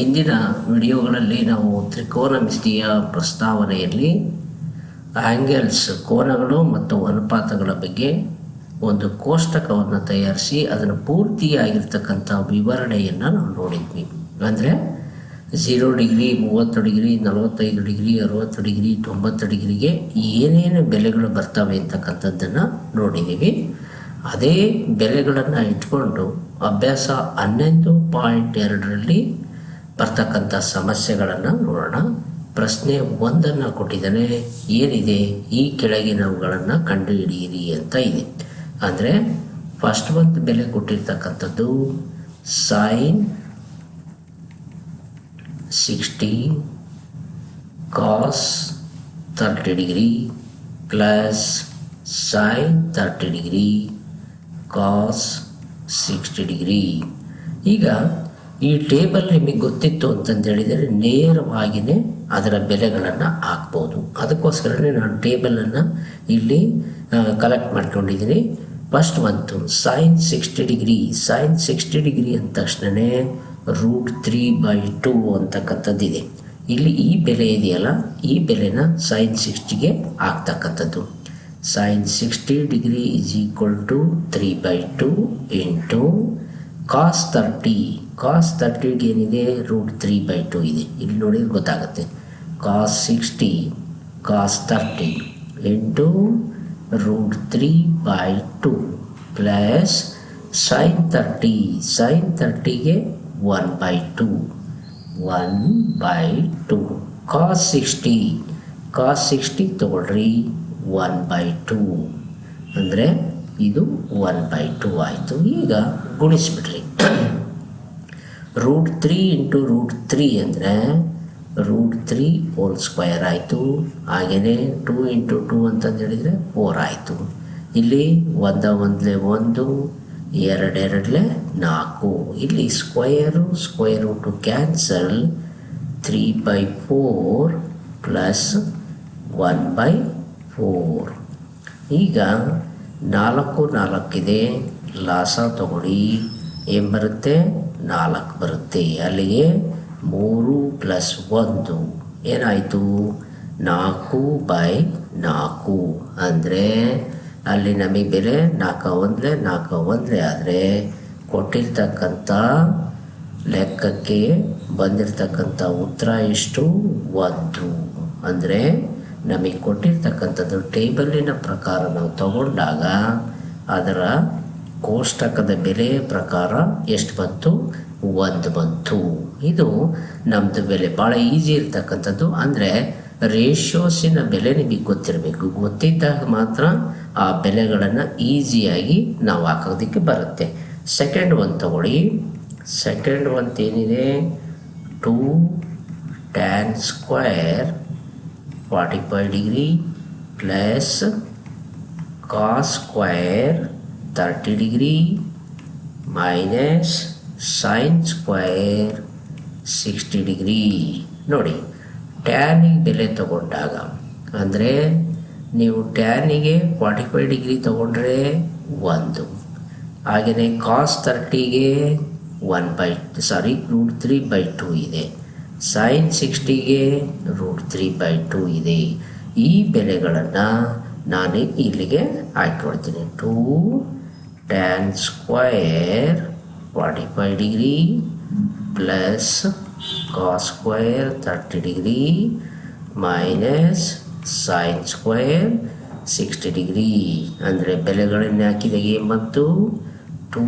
ಇಂದಿನ ವಿಡಿಯೋಗಳಲ್ಲಿ ನಾವು ತ್ರಿಕೋನಮಿತಿಯ ಪ್ರಸ್ತಾವನೆಯಲ್ಲಿ ಆ್ಯಂಗಲ್ಸ್ ಕೋನಗಳು ಮತ್ತು ಅನುಪಾತಗಳ ಬಗ್ಗೆ ಒಂದು ಕೋಷ್ಟಕವನ್ನು ತಯಾರಿಸಿ ಅದನ್ನು ಪೂರ್ತಿಯಾಗಿರ್ತಕ್ಕಂಥ ವಿವರಣೆಯನ್ನು ನಾವು ನೋಡಿದ್ವಿ. ಅಂದರೆ ಝೀರೋ ಡಿಗ್ರಿ, ಮೂವತ್ತು ಡಿಗ್ರಿ, ನಲವತ್ತೈದು ಡಿಗ್ರಿ, ಅರುವತ್ತು ಡಿಗ್ರಿ, ತೊಂಬತ್ತು ಡಿಗ್ರಿಗೆ ಏನೇನು ಬೆಲೆಗಳು ಬರ್ತವೆ ಅಂತಕ್ಕಂಥದ್ದನ್ನು ನೋಡಿದ್ದೀವಿ. ಅದೇ ಬೆಲೆಗಳನ್ನು ಇಟ್ಕೊಂಡು ಅಭ್ಯಾಸ ಹನ್ನೊಂದು ಪಾಯಿಂಟ್ ಎರಡರಲ್ಲಿ ಬರ್ತಕ್ಕಂಥ ಸಮಸ್ಯೆಗಳನ್ನು ನೋಡೋಣ. ಪ್ರಶ್ನೆ ಒಂದನ್ನು ಕೊಟ್ಟಿದ್ದಾನೆ, ಏನಿದೆ ಈ ಕೆಳಗಿನವುಗಳನ್ನು ಕಂಡುಹಿಡಿಯಿರಿ ಅಂತ ಇದೆ. ಅಂದರೆ ಫಸ್ಟ್ ಒಂದು ಬೆಲೆ ಕೊಟ್ಟಿರ್ತಕ್ಕಂಥದ್ದು sine sixty cos thirty degree plus sine thirty degree cos sixty degree ಈಗ ಈ ಟೇಬಲ್ ನಿಮಗೆ ಗೊತ್ತಿತ್ತು ಅಂತಂದು ಹೇಳಿದರೆ ನೇರವಾಗಿಯೇ ಅದರ ಬೆಲೆಗಳನ್ನು ಹಾಕ್ಬೋದು. ಅದಕ್ಕೋಸ್ಕರನೇ ನಾನು ಟೇಬಲನ್ನು ಇಲ್ಲಿ ಕಲೆಕ್ಟ್ ಮಾಡ್ಕೊಂಡಿದ್ದೀನಿ. First month sine sixty degree sine sixty degree ಅಂದ ತಕ್ಷಣವೇ ರೂಟ್ ತ್ರೀ ಬೈ ಟೂ ಅಂತಕ್ಕಂಥದ್ದಿದೆ. ಇಲ್ಲಿ ಈ ಬೆಲೆ ಇದೆಯಲ್ಲ, ಈ ಬೆಲೆನ ಸೈನ್ ಸಿಕ್ಸ್ಟಿಗೆ ಆಗ್ತಕ್ಕಂಥದ್ದು sine sixty degree is equal to three by two into cos thirty cos ತರ್ಟಿಗೆ ಏನಿದೆ ರೂಟ್ ತ್ರೀ ಬೈ ಟು ಇದೆ. ಇಲ್ಲಿ ನೋಡಿದ್ರೆ ಗೊತ್ತಾಗುತ್ತೆ. Cos sixty cos thirty into root three by two plus sine thirty sine ತರ್ಟಿಗೆ one by two one by two cos sixty cos sixty ತೊಗೊಳ್ರಿ one by two ಅಂದರೆ ಇದು ಒನ್ ಬೈ ಟು ಆಯಿತು. ಈಗ ಗುಣಿಸ್ಬಿಡ್ರಿ. Root three into root three ಅಂದರೆ root three whole square ಆಯಿತು. ಹಾಗೆಯೇ two into two ಅಂತಂದು ಹೇಳಿದರೆ ಫೋರ್ ಆಯಿತು. ಇಲ್ಲಿ ಒಂದ ಒಂದಲೇ ಒಂದು ಎರಡೆರಡಲೆ ನಾಲ್ಕು. ಇಲ್ಲಿ square square two cancel three by four plus one by four ಈಗ ನಾಲ್ಕು ನಾಲ್ಕಿದೆ. ಲಾಸ ತಗೊಳ್ಳಿ. ಏನು ಬರುತ್ತೆ? ನಾಲ್ಕು ಬರುತ್ತೆ. ಅಲ್ಲಿಗೆ ಮೂರು ಪ್ಲಸ್ ಒಂದು. ಏನಾಯಿತು? ನಾಲ್ಕು ಬೈ ನಾಲ್ಕು. ಅಂದರೆ ಅಲ್ಲಿ ನಮಗೆ ಬೆಲೆ ನಾಲ್ಕು ಒಂದ್ಲೆ ನಾಲ್ಕು ಒಂದ್ಲೆ ಆದರೆ ಕೊಟ್ಟಿರ್ತಕ್ಕಂಥ ಲೆಕ್ಕಕ್ಕೆ ಬಂದಿರತಕ್ಕಂಥ ಉತ್ತರ ಎಷ್ಟು? ಒಂದು. ಅಂದರೆ ನಮಗೆ ಕೊಟ್ಟಿರ್ತಕ್ಕಂಥದ್ದು ಟೇಬಲಿನ ಪ್ರಕಾರ ನಾವು ತಗೊಂಡಾಗ ಅದರ ಕೋಷ್ಟಕದ ಬೆಲೆ ಪ್ರಕಾರ ಎಷ್ಟು ಬಂತು? ಒಂದು ಬಂತು. ಇದು ನಮ್ದು ಬೆಲೆ. ಭಾಳ ಈಸಿ ಇರ್ತಕ್ಕಂಥದ್ದು. ಅಂದರೆ ರೇಷೋಸಿನ ಬೆಲೆ ನಿಮಗೆ ಗೊತ್ತಿರಬೇಕು. ಗೊತ್ತಿದ್ದಾಗ ಮಾತ್ರ ಆ ಬೆಲೆಗಳನ್ನು ಈಸಿಯಾಗಿ ನಾವು ಹಾಕೋದಿಕ್ಕೆ ಬರುತ್ತೆ. ಸೆಕೆಂಡ್ ಒನ್ ತಗೊಳ್ಳಿ. ಸೆಕೆಂಡ್ ಒನ್ ಏನಿದೆ? Two tan square forty five degree plus cos square 30 degree minus sine square 60 degree. ನೋಡಿ ಟ್ಯಾನಿಗೆ ಬೆಲೆ ತಗೊಂಡಾಗ, ಅಂದರೆ ನೀವು ಟ್ಯಾನಿಗೆ ಫಾರ್ಟಿ ಫೈವ್ ಡಿಗ್ರಿ ತಗೊಂಡ್ರೆ ಒಂದು. ಹಾಗೆಯೇ ಕಾಸ್ ತರ್ಟಿಗೆ one by sorry root three by two ಇದೆ. ಸೈನ್ ಸಿಕ್ಸ್ಟಿಗೆ ರೂಟ್ ತ್ರೀ ಬೈ ಟೂ ಇದೆ. ಈ ಬೆಲೆಗಳನ್ನು ನಾನು ಇಲ್ಲಿಗೆ ಹಾಕಿಕೊಡ್ತೀನಿ two square forty five degree plus cos square thirty degree minus sine square sixty degree ಅಂದರೆ ಬೆಲೆಗಳನ್ನು ಹಾಕಿದಾಗ ಬಂತು? ಟೂ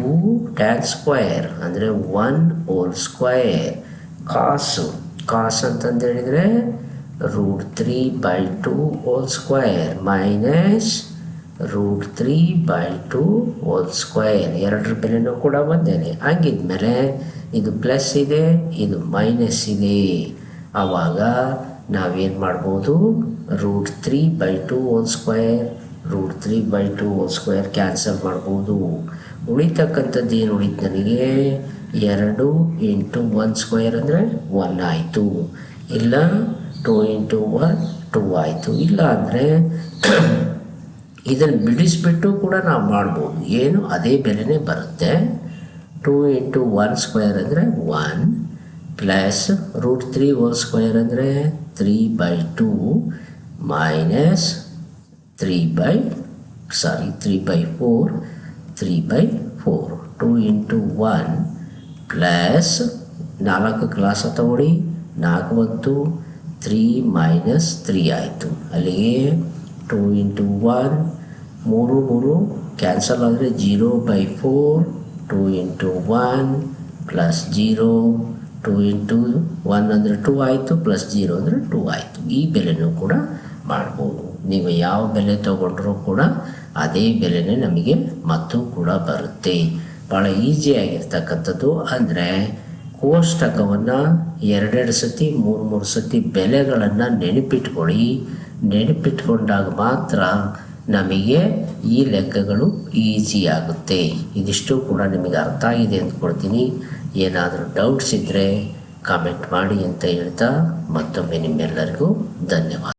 ಟ್ಯಾನ್ ಸ್ಕ್ವೈರ್ ಅಂದರೆ one whole square cos cos ಅಂತಂದು ಹೇಳಿದರೆ root three by two whole square minus root three by two whole square ಎರಡರ ಬೆಲೆನೂ ಕೂಡ ಬಂದೇನೆ. ಹಾಗಿದ್ಮೇಲೆ ಇದು ಪ್ಲಸ್ ಇದೆ, ಇದು ಮೈನಸ್ ಇದೆ. ಆವಾಗ ನಾವೇನು ಮಾಡ್ಬೋದು? Root three by two whole square root three by two whole square cancel ಮಾಡ್ಬೋದು. ಉಳಿತಕ್ಕಂಥದ್ದು ಏನು ಉಳಿತು ನನಗೆ? ಎರಡು ಇಂಟು ಒನ್ ಸ್ಕ್ವೈರ್ ಅಂದರೆ ಒನ್ ಆಯಿತು. ಇಲ್ಲ ಟು ಇಂಟು ಒನ್ ಟೂ ಆಯಿತು. ಇಲ್ಲ ಅಂದರೆ ಇದನ್ನು ಬಿಡಿಸಿಬಿಟ್ಟು ಕೂಡ ನಾವು ಮಾಡ್ಬೋದು. ಏನು? ಅದೇ ಬೆಲೆನೇ ಬರುತ್ತೆ. ಟೂ ಇಂಟು ಒನ್ ಸ್ಕ್ವೇರ್ ಅಂದರೆ one plus root three whole square ಅಂದರೆ three by two minus three by, sorry, three by four, three by four. Two into one plus ನಾಲ್ಕು ಕ್ಲಾಸ ತಗೊಳ್ಳಿ. ನಾಲ್ಕು ಬಂತು ತ್ರೀ ಮೈನಸ್ ತ್ರೀ ಆಯಿತು. ಅಲ್ಲಿಗೆ ಟೂ ಇಂಟು ಒನ್ ಮೂರು ಮೂರು ಕ್ಯಾನ್ಸಲ್ ಆದರೆ zero by four two into one plus zero two into one ಅಂದರೆ ಟೂ ಆಯಿತು ಪ್ಲಸ್ ಜೀರೋ ಅಂದರೆ ಟೂ ಆಯಿತು. ಈ ಬೆಲೆನೂ ಕೂಡ ಮಾಡ್ಬೋದು. ನೀವು ಯಾವ ಬೆಲೆ ತಗೊಂಡ್ರೂ ಕೂಡ ಅದೇ ಬೆಲೆನೇ ನಮಗೆ ಮತ್ತು ಕೂಡ ಬರುತ್ತೆ. ಭಾಳ ಈಸಿಯಾಗಿರ್ತಕ್ಕಂಥದ್ದು ಅಂದರೆ ಕೋಷ್ಟಕವನ್ನು ಎರಡೆರಡು ಸತಿ ಮೂರು ಮೂರು ಸತಿ ಬೆಲೆಗಳನ್ನು ನೆನಪಿಟ್ಕೊಳ್ಳಿ. ನೆನಪಿಟ್ಕೊಂಡಾಗ ಮಾತ್ರ ನಮಗೆ ಈ ಲೆಕ್ಕಗಳು ಈಸಿ ಆಗುತ್ತೆ. ಇದಿಷ್ಟು ಕೂಡ ನಿಮಗೆ ಅರ್ಥ ಆಗಿದೆ ಅಂದ್ಕೊಳ್ತೀನಿ. ಏನಾದರೂ ಡೌಟ್ಸ್ ಇದ್ದರೆ ಕಾಮೆಂಟ್ ಮಾಡಿ ಅಂತ ಹೇಳ್ತಾ ಮತ್ತೊಮ್ಮೆ ನಿಮ್ಮೆಲ್ಲರಿಗೂ ಧನ್ಯವಾದ.